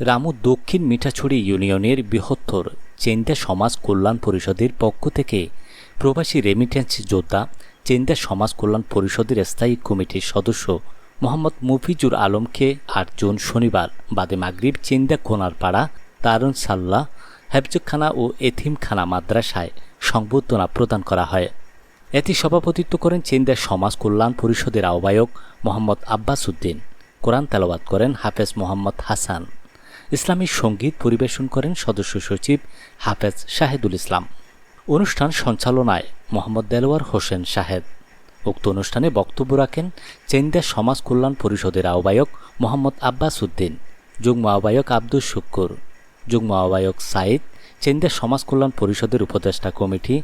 রামু দক্ষিণ মিঠাছড়ি ইউনিয়নের বৃহত্তর চেন্দা সমাজ কল্যাণ পরিষদের পক্ষ থেকে প্রবাসী রেমিটেন্স যোদ্ধা চেন্দা সমাজ কল্যাণ পরিষদের স্থায়ী কমিটির সদস্য মোহাম্মদ মুফিজুর আলমকে আট জুন শনিবার বাদে মাগরিব চেন্দা কোনারপাড়া তারুন সাল্লাহ হেফজখানা ও এথিমখানা মাদ্রাসায় সংবর্ধনা প্রদান করা হয়। এতে সভাপতিত্ব করেন চেন্দা সমাজ কল্যাণ পরিষদের আহ্বায়ক মোহাম্মদ আব্বাস উদ্দিন। কোরআন তেলাওয়াত করেন হাফেজ মোহাম্মদ হাসান। ইসলামী সংগীত পরিবেশন করেন সদস্য সচিব হাফেজ শাহেদুল ইসলাম। অনুষ্ঠান সঞ্চালনায় মোহাম্মদ দেলোয়ার হোসেন শাহেদ। উক্ত অনুষ্ঠানে বক্তব্য রাখেন চেন্দা সমাজ কল্যাণ পরিষদের আহ্বায়ক মোহাম্মদ আব্বাস উদ্দিন, যুগ্ম আহ্বায়ক আব্দুল শুক্কুর, যুগ্ম আহ্বায়ক সাইদ চেন্দা সমাজ কল্যাণ পরিষদের উপদেষ্টা কমিটি,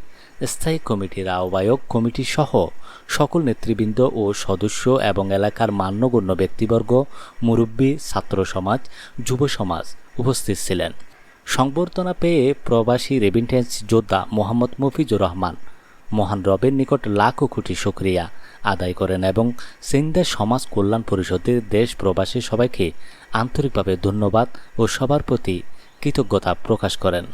স্থায়ী কমিটির আহ্বায়ক কমিটি সহ সকল নেতৃবৃন্দ ও সদস্য এবং এলাকার মান্যগণ্য ব্যক্তিবর্গ, মুরব্বী, ছাত্র সমাজ, যুব সমাজ উপস্থিত ছিলেন। সংবর্ধনা পেয়ে প্রবাসী রেমিটেন্স যোদ্ধা মোহাম্মদ মফিজুর রহমান, মহান রবের নিকট লাখো কোটি শুক্রিয়া আদায় করেন এবং সিন্ধের সমাজ কল্যাণ পরিষদের দেশ প্রবাসী সবাইকে আন্তরিকভাবে ধন্যবাদ ও সবার প্রতি কৃতজ্ঞতা প্রকাশ করেন।